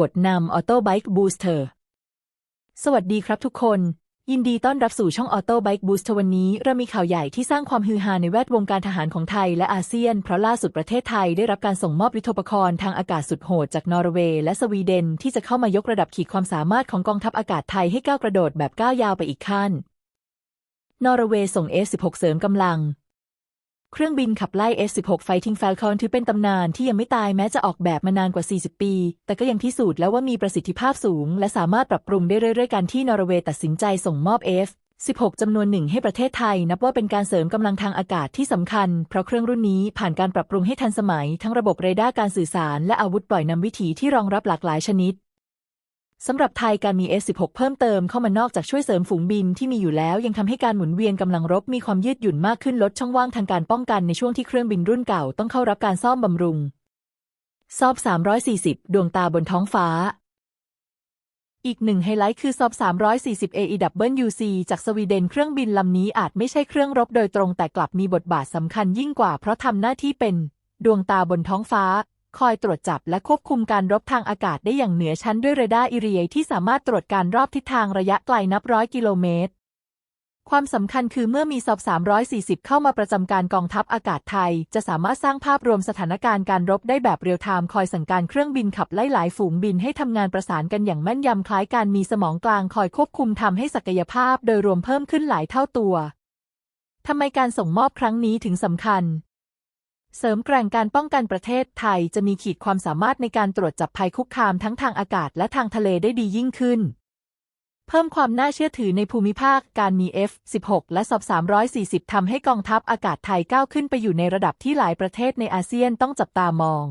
บทนำ Auto Bike Booster สวัสดีครับทุกคน ยินดีต้อนรับสู่ช่อง Auto Bike Booster วันนี้ เรามีข่าวใหญ่ที่สร้างความฮือฮาในแวดวงการทหารของไทยและอาเซียน เพราะล่าสุดประเทศไทยได้รับการส่งมอบยุทโธปกรณ์ทางอากาศสุดโหดจากนอร์เวย์และสวีเดน ที่จะเข้ามายกระดับขีดความสามารถของกองทัพอากาศไทยให้ก้าวกระโดดแบบก้าวยาวไปอีกขั้นนอร์เวย์ส่ง F-16 เสริมกำลัง เครื่องบินขับไล่ F-16 Fighting Falcon ถือเป็นตำนานที่ยังไม่ตายแม้จะออกแบบมานานกว่า 40 ปี แต่ก็ยังพิสูจน์แล้วว่ามีประสิทธิภาพสูง และสามารถปรับปรุงได้เรื่อยๆกันที่นอร์เวย์ตัดสินใจส่งมอบ F-16 จำนวนหนึ่งให้ประเทศไทย นับว่าเป็นการเสริมกำลังทางอากาศที่สำคัญ เพราะเครื่องรุ่นนี้ผ่านการปรับปรุงให้ทันสมัย ทั้งระบบเรดาร์การสื่อสาร และอาวุธปล่อยนำวิถีที่รองรับหลากหลายชนิด สำหรับไทยการมี S16 เพิ่มเติมเข้ามานอกจากช่วยเสริมฝูงบินที่มีอยู่แล้ว ยังทำให้การหมุนเวียนกำลังรบมีความยืดหยุ่นมากขึ้นลดช่องว่างทางการป้องกันในช่วงที่เครื่องบินรุ่นเก่าต้องเข้ารับการซ่อมบำรุง ซอบ 340 ดวงตาบนท้องฟ้า อีกหนึ่งไฮไลท์คือซอบ 340 AEWC จากสวีเดนเครื่องบินลำนี้อาจไม่ใช่เครื่องรบโดยตรงแต่กลับมีบทบาทสำคัญยิ่งกว่าเพราะทำหน้าที่เป็น ดวงตาบนท้องฟ้า คอยตรวจจับและควบคุมการรบทางอากาศได้อย่างเหนือชั้นด้วยเรดาร์อิเรียที่สามารถตรวจการรอบทิศทางระยะไกลนับร้อยกิโลเมตร ความสำคัญคือเมื่อมีซอบ340 เข้ามาประจำการกองทัพอากาศไทย จะสามารถสร้างภาพรวมสถานการณ์การรบได้แบบเรียลไทม์คอยสั่งการเครื่องบินขับไล่หลายฝูงบินให้ทำงานประสานกันอย่างแม่นยำคล้ายการมีสมองกลางคอยควบคุมทำให้ศักยภาพ โดยรวมเพิ่มขึ้นหลายเท่าตัวทำไมการส่งมอบครั้งนี้ถึงสำคัญ เสริมแกร่งการป้องกันประเทศไทยจะมีขีดความสามารถในการตรวจจับภัยคุกคามทั้งทางอากาศและทางทะเลได้ดียิ่งขึ้น เพิ่มความน่าเชื่อถือในภูมิภาคการมี F-16 และสอบ 340 ทำให้กองทัพอากาศไทยก้าวขึ้นไปอยู่ในระดับที่หลายประเทศในอาเซียนต้องจับตามอง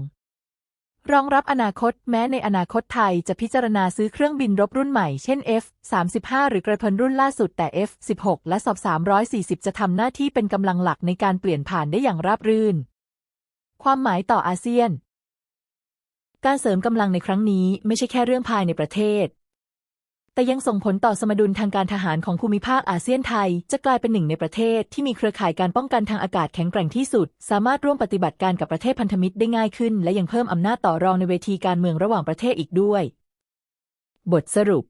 รองรับอนาคตแม้ในอนาคตไทยจะพิจารณาซื้อเครื่องบินรบรุ่นใหม่เช่น F-35 หรือกระเพินรุ่นล่าสุดแต่ F-16 และสอบ 340 จะทำหน้าที่เป็นกำลังหลักในการเปลี่ยนผ่านได้อย่างราบรื่น ความหมายต่ออาเซียน การเสริมกำลังในครั้งนี้ไม่ใช่แค่เรื่องภายในประเทศ แต่ยังส่งผลต่อสมดุลทางการทหารของภูมิภาคอาเซียนไทย จะกลายเป็นหนึ่งในประเทศที่มีเครือข่ายการป้องกันทางอากาศแข็งแกร่งที่สุด สามารถร่วมปฏิบัติการกับประเทศพันธมิตรได้ง่ายขึ้น และยังเพิ่มอำนาจต่อรองในเวทีการเมืองระหว่างประเทศอีกด้วย บทสรุป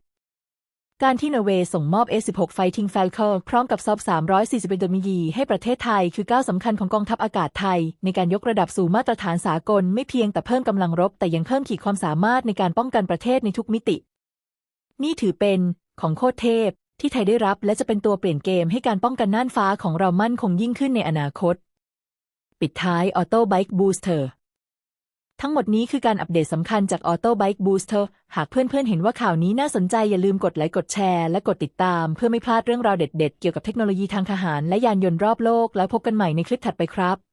การที่นอร์เวย์ส่งมอบ S16 Fighting Falcon พร้อมกับซอบ340เป็นดมียีให้ประเทศไทยคือก้าวสำคัญของกองทัพอากาศไทย ในการยกระดับสู่มาตรฐานสากลไม่เพียงแต่เพิ่มกำลังรบ แต่ยังเพิ่มขีดความสามารถในการป้องกันประเทศในทุกมิติ นี่ถือเป็นของโคตรเทพ ที่ไทยได้รับและจะเป็นตัวเปลี่ยนเกมให้การป้องกันน่านฟ้าของเรามั่นคงยิ่งขึ้นในอนาคต ปิดท้าย Auto Bike Booster ทั้งหมดนี้คือการอัปเดตสำคัญจาก Auto Bike Booster หากเพื่อนๆ เห็นว่าข่าวนี้น่าสนใจอย่าลืมกดไลค์กดแชร์และกดติดตาม เพื่อไม่พลาดเรื่องราวเด็ดๆ เกี่ยวกับเทคโนโลยีทางทหารและยานยนต์รอบโลก แล้วพบกันใหม่ในคลิปถัดไปครับ